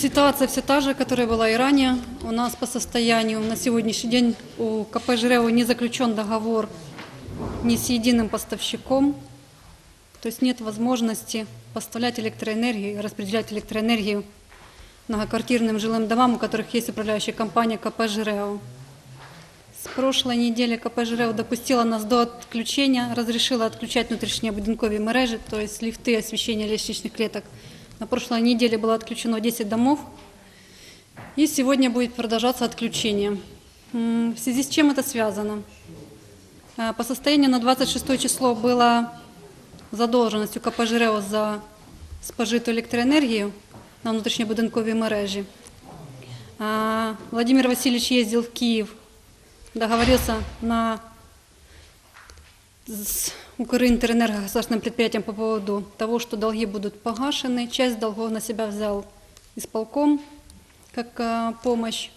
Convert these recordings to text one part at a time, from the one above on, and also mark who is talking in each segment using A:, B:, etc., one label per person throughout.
A: Ситуация все та же, которая была и ранее. У нас по состоянию на сегодняшний день у КП «Жрео» не заключен договор ни с единым поставщиком. То есть нет возможности поставлять электроэнергию и распределять электроэнергию многоквартирным жилым домам, у которых есть управляющая компания КП «Жрео». С прошлой недели КП «Жрео» допустила нас до отключения, разрешила отключать внутрішні будинкові мережі, то есть лифты, освещение лестничных клеток. На прошлой неделе было отключено 10 домов, и сегодня будет продолжаться отключение. М, В связи с чем это связано? А, По состоянию на 26 число была задовженість у КП «Жрео» за спожиту електроенергію на внутрішньобудинковій мережі. А, Владимир Васильевич ездил в Киев, договорился на с Укринтерэнерго государственным предприятием по поводу того, что долги будут погашены. Часть долгов на себя взял исполком как а, помощь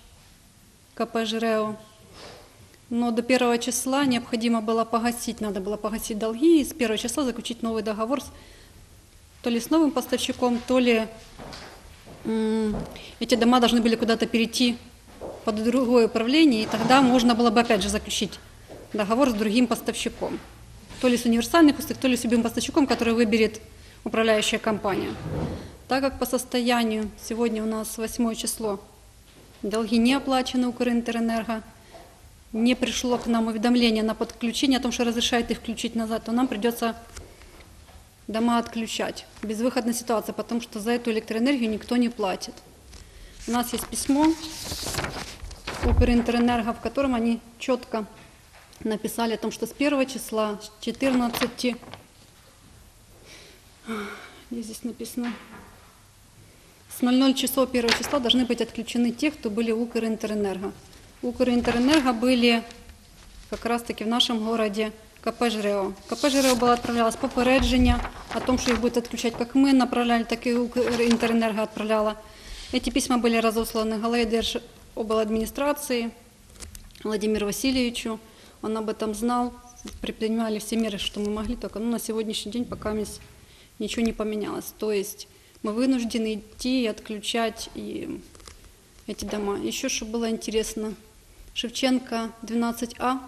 A: КП «Жрео». Но до первого числа необходимо было погасить, надо было погасить долги и с первого числа заключить новый договор с, то ли с новым поставщиком, то ли эти дома должны были куда-то перейти под другое управление, и тогда можно было бы опять же заключить договор с другим поставщиком. То ли с универсальных пустых, то ли с любым поставщиком, который выберет управляющая компания. Так как по состоянию, сегодня у нас 8 число, долги не оплачены Укринтерэнерго, не пришло к нам уведомление на подключение о том, что разрешает их включить назад, то нам придется дома отключать. Безвыходная ситуация, потому что за эту электроэнергию никто не платит. У нас есть письмо Укринтерэнерго, в котором они четко написали о том, что с 1 числа, с 14, где здесь написано, с 00 часов 1 числа должны быть отключены те, кто были у Укринтерэнерго. У Укринтерэнерго были как раз-таки в нашем городе КП «Жрео». КП «Жрео» было отправлялось попередження о том, что их будет отключать как мы направляли, так и Укринтерэнерго отправляла. Эти письма были разосланы главе Держобладминистрации Владимиру Васильевичу. Он об этом знал, предпринимали все меры, что мы могли, только ну, на сегодняшний день пока мисс ничего не поменялось. То есть мы вынуждены идти и отключать и эти дома. Еще что было интересно, Шевченко 12А,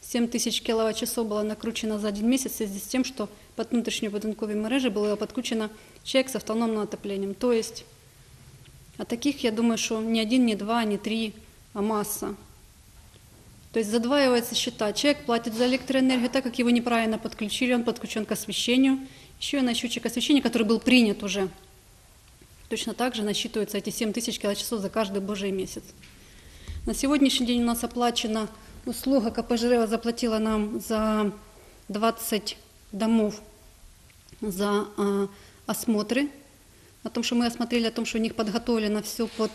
A: 7 тысяч киловатт-часов было накручено за один месяц в связи с тем, что под внутрішньою будинковій мережі було підключено чек з автономним отопленням. То есть, а таких, я думаю, что не один, не два, не три, а масса. То есть задваивается счета. Человек платит за электроэнергию, так как его неправильно подключили, он подключен к освещению. Еще и на счетчик освещения, который был принят уже. Точно так же насчитываются эти 7 тысяч киловатт-часов за каждый божий месяц. На сегодняшний день у нас оплачена услуга, КП «Жрео» заплатила нам за 20 домов за а, осмотры, о том, что мы осмотрели, о том, что у них подготовлено все под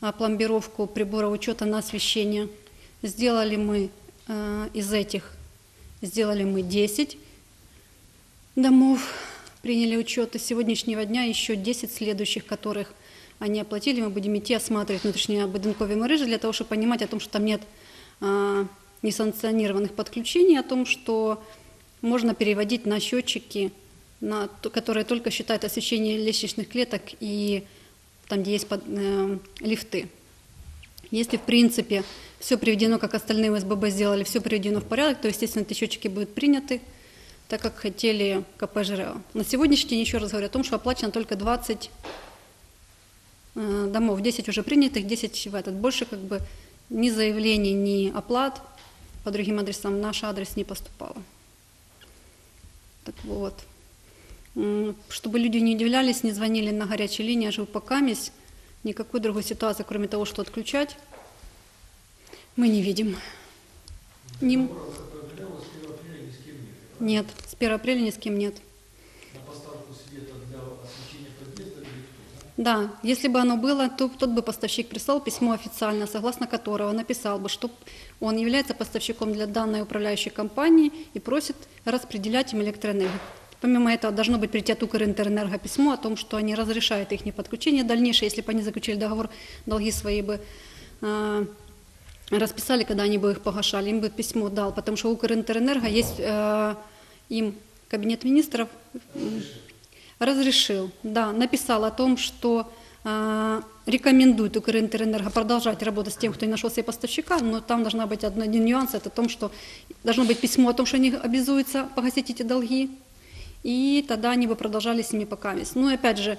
A: а, пломбировку прибора учета на освещение. Сделали мы а, из этих, сделали мы 10 домов, приняли учет. И с сегодняшнего дня еще 10 следующих, которых они оплатили, мы будем идти осматривать внутренние будинковые мережи для того, чтобы понимать о том, что там нет а, несанкционированных подключений, о том, что можно переводить на счетчики, на, то- которые только считают освещение лестничных клеток и там, где есть под- э, лифты. Если, в принципе, все приведено, как остальные в СББ сделали, все приведено в порядок, то, естественно, эти счетчики будут приняты, так как хотели КП «Жрео». На сегодняшний день, еще раз говорю, о том, что оплачено только 20 э, домов, 10 уже принятых, 10 в этот. Больше как бы ни заявлений, ни оплат по другим адресам наш адрес не поступало. Так вот. Чтобы люди не удивлялись, не звонили на горячей линии, а ЖУПКамись, никакой другой ситуации, кроме того, что отключать, мы не видим. Ним... Нет, с 1 апреля ни с кем нет. Да, если бы оно было, то тот бы поставщик прислал письмо официально, согласно которого написал бы, что он является поставщиком для данной управляющей компании и просит распределять им электроэнергию. Помимо этого, должно быть прийти от письмо о том, что они разрешают их подключение дальнейшее, если бы они заключили договор, долги свои бы э, расписали, когда они бы их погашали, им бы письмо дал, потому что у Укрэнерго есть э, им кабинет министров разрешил, да, написал о том, что а, рекомендует Укринтерэнерго продолжать работать с тем, кто не нашел себе поставщика, но там должна быть одна- один нюанс, это о том, что должно быть письмо о том, что они обязуются погасить эти долги, и тогда они бы продолжали с ними пока. Ну и опять же,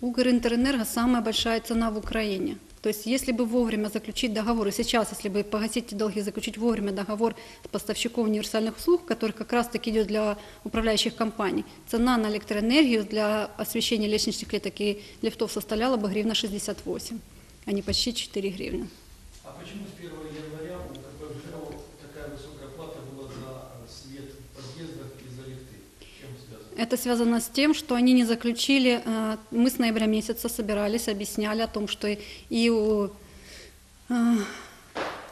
A: Укринтерэнерго самая большая цена в Украине. То есть если бы вовремя заключить договор, и сейчас, если бы погасить долги, заключить вовремя договор с поставщиком универсальных услуг, который как раз таки идет для управляющих компаний, цена на электроэнергию для освещения лестничных клеток и лифтов составляла бы гривна 68, а не почти 4 гривны.
B: А почему с 1 января у КПЖ такая высокая плата была за э, свет в подъездах и за лифты? С чем связано?
A: Это связано с тем, что они не заключили, э, мы с ноября месяца собирались, объясняли о том, что и- у э,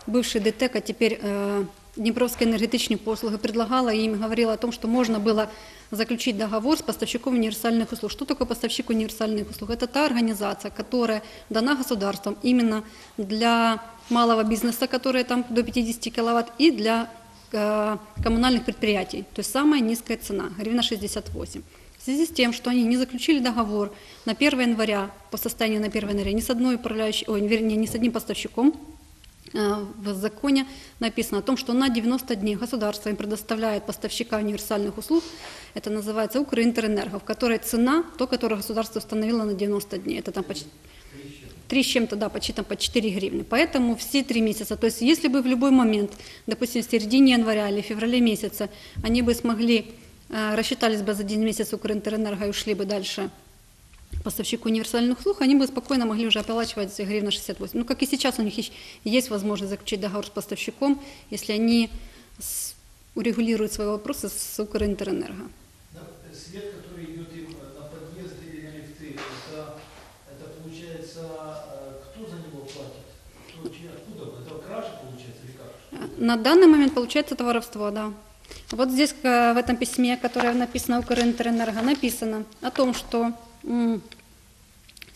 A: бывший ДТЭК, а теперь э, Днепровская энергетичні послуги предлагала и им говорила о том, что можно было заключить договор с поставщиком универсальных услуг. Что такое поставщик универсальных услуг? Это та организация, которая дана государством именно для малого бизнеса, который там до 50 киловатт, и для коммунальных предприятий. То есть самая низкая цена, гривна 68. В связи с тем, что они не заключили договор на 1 января, по состоянию на 1 января, ни с одной управляющей, ой, вернее, ни с одним поставщиком, э, в законе написано о том, что на 90 дней государство им предоставляет поставщика универсальных услуг, это называется Укринтерэнерго, в которой цена, то, которое государство установило на 90 дней, это там почти три с чем-то, да, почти там по 4 гривны. Поэтому все три месяца, то есть если бы в любой момент, допустим, в середине января или феврале месяца, они бы смогли, э, рассчитались бы за один месяц Укринтерэнерго и ушли бы дальше поставщику универсальных услуг, они бы спокойно могли уже оплачивать за гривна 68. Ну, как и сейчас у них есть возможность заключить договор с поставщиком, если они урегулируют свои вопросы с Укринтерэнерго.
B: На
A: данный момент получается это воровство, да. Вот здесь э, в этом письме, которое написано Укрэнерго, написано о том, что м,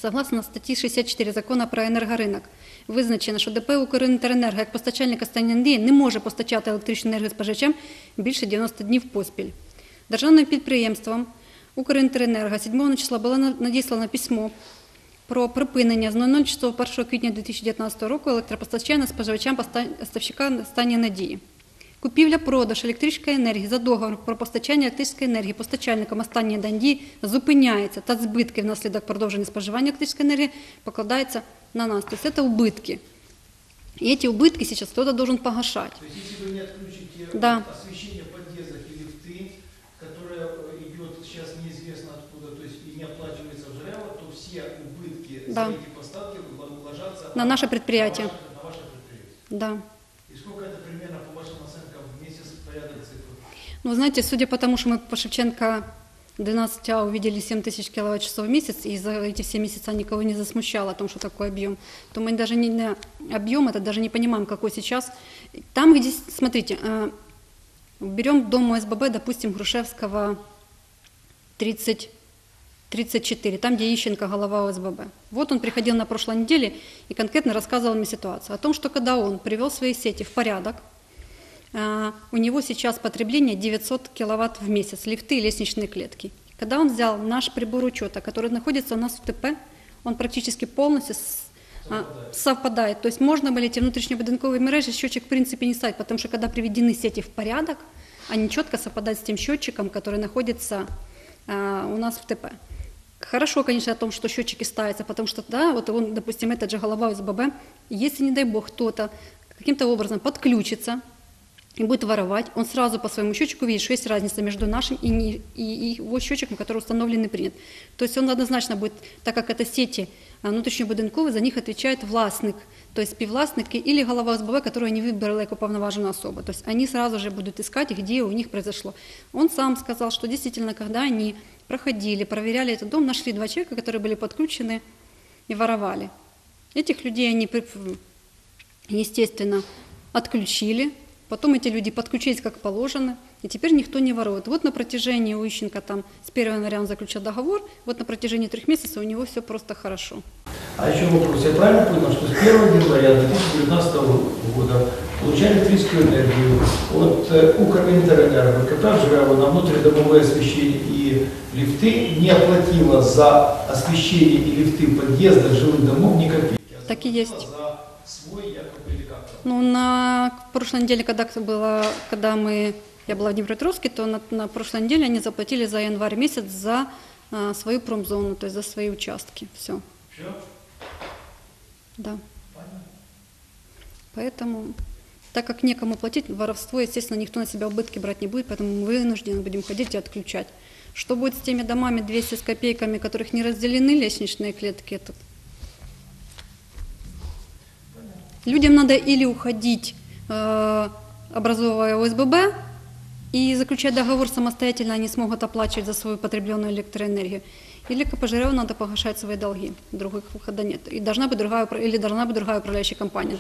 A: согласно статті 64 закону про енергоринок, визначено, що ДП «Укрінтеренерго» як постачальник останньої надії не може постачати електричну енергію споживачам більше 90 днів поспіль. Державним підприємством «Укрінтеренерго» 7 числа було на- надіслано письмо про припинення з 00 числа 1 квітня 2019 року електропостачання споживачам поста- поставщика останньої надії. Купівля-продаж електричної енергії за договором про постачання електричної енергії постачальником останньої надії зупиняється та збитки внаслідок продовження споживання електричної енергії покладаються на нас. То есть это убытки. И эти убытки сейчас кто-то должен погашать.
B: То есть если вы не отключите
A: Да.
B: освещение в подъездах и лифты, которое э, идет сейчас неизвестно откуда, то есть и не оплачивается в ЖРЭВ, то все убытки
A: Да.
B: эти поставки ложатся
A: На наше предприятие.
B: На ваше, предприятие.
A: Да.
B: И сколько это примерно, по вашим оценкам, в месяц порядок цифр?
A: Ну, знаете, судя по тому, что мы по Шевченко 12А увидели 7 тысяч киловатт-часов в месяц, и за эти все месяца никого не засмущало о том, что такой объем, то мы даже не на объем, это даже не понимаем, какой сейчас. Там, где, смотрите, э, берем дом ОСББ, допустим, Грушевского 30, 34, там, где Ищенко голова ОСББ. Вот он приходил на прошлой неделе и конкретно рассказывал мне ситуацию о том, что когда он привел свои сети в порядок, а, у него сейчас потребление 900 киловатт в месяц, лифты и лестничные клетки. Когда он взял наш прибор учета, который находится у нас в ТП, он практически полностью а, совпадает. То есть можно были эти внутреннебудинковые мережи счетчик в принципе не ставить, потому что когда приведены сети в порядок, они четко совпадают с тем счетчиком, который находится а, у нас в ТП. Хорошо, конечно, о том, что счетчики ставятся, потому что, да, вот он, допустим, этот же голова СББ, если, не дай бог, кто-то каким-то образом подключится и будет воровать, он сразу по своему счетчику видит, что есть разница между нашим и, не- и- и его счетчиком, который установлен и принят. То есть он однозначно будет, так как это сети а, внутрішньобудинкові, за них отвечает властник, то есть співвласники или голова СББ, которую они выбрали как уполноваженная особа. То есть они сразу же будут искать, где у них произошло. Он сам сказал, что действительно, когда они проходили, проверяли этот дом, нашли два человека, которые были подключены и воровали. Этих людей они, при- естественно, отключили, потом эти люди подключились как положено, и теперь никто не ворует. Вот на протяжении у Ищенко там с 1 января он заключил договор, вот на протяжении трех месяцев у него все просто хорошо.
B: А еще вопрос. Я правильно понял, что с 1 января 2019 года получали электрическую энергию от э, Укрэнерго, КП Жирава на внутридомовое освещение и лифты не оплатила за освещение и лифты в подъездах жилых домов ни копейки. а
A: Так и есть.
B: свой якобы.
A: Ну, на прошлой неделе, когда, было, когда мы, я была в Днепропетровске, то на, на прошлой неделе они заплатили за январь месяц за а, свою промзону, то есть за свои участки. Все,
B: Все?
A: да.
B: Понятно.
A: Поэтому, так как некому платить, воровство, естественно, никто на себя убытки брать не будет, поэтому мы вынуждены будем ходить и отключать. Что будет с теми домами 200 с копейками, которых не разделены лестничные клетки, это... Людям надо или уходить, э, образовывая ОСББ, и заключать договор самостоятельно, они смогут оплачивать за свою потребленную электроэнергию. Или КПЖР надо погашать свои долги, других выхода нет. И должна быть другая, упра- или должна быть другая управляющая компания.